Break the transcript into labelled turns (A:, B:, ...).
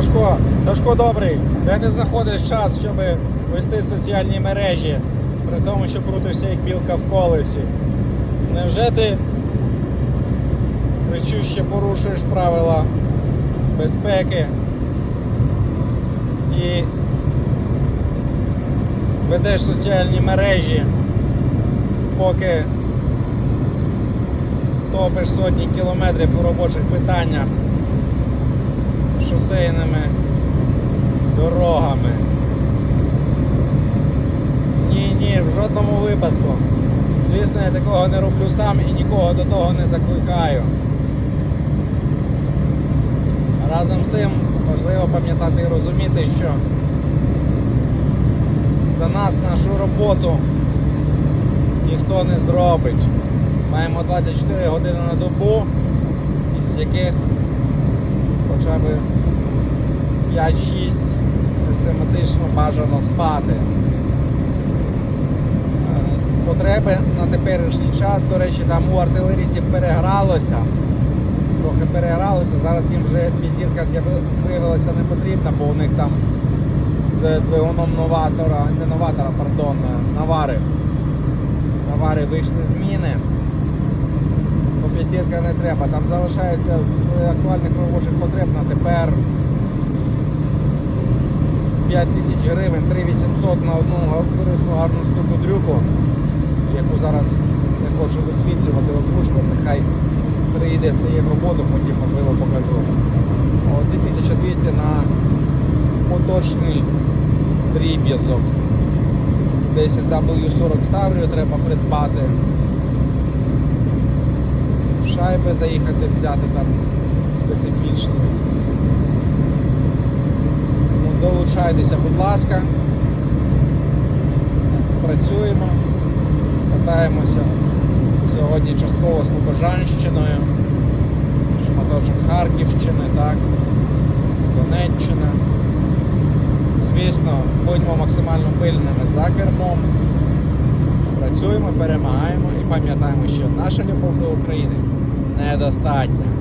A: Сашко, Сашко добрий, де ти знаходиш час, щоб вести соціальні мережі, при тому, що крутишся як білка в колесі? Невже ти кричуще порушуєш правила безпеки і ведеш соціальні мережі, поки топиш сотні кілометрів у робочих питаннях шосейними дорогами. Ні, ні, в жодному випадку. Звісно, я такого не роблю сам і нікого до того не закликаю. Разом з тим важливо пам'ятати і розуміти, що за нас нашу роботу ніхто не зробить. Маємо 24 години на добу, із яких хоча б 5-6 систематично бажано спати. Е, Потреби на теперішній час, до речі, там у артилерістів перегралося. Трохи перегралося, зараз їм вже підірка виявилася не потрібна, бо у них там з двигуном новатора, не новатора, пардон, навари. Навари вийшли зміни. То не треба. Там залишається з актуальних робочих потреб на тепер 5 тисяч гривень, 3800 на одну корисну гарну штуку дрюку, яку зараз не хочу висвітлювати, озвучувати, хай приїде, стає роботу, потім можливо покажу. От 2200 на поточний дріб'язок. 10W40 Таврію треба придбати. Шайби заїхати взяти там специфічні. Ну, Долучайтеся, будь ласка. Працюємо, катаємося. Сьогодні частково з Побожанщиною, шматочок Харківщини, так, Донеччина. Звісно, будьмо максимально пильними за кермом. Працюємо, перемагаємо і пам'ятаємо, що наша любов до України недостатня.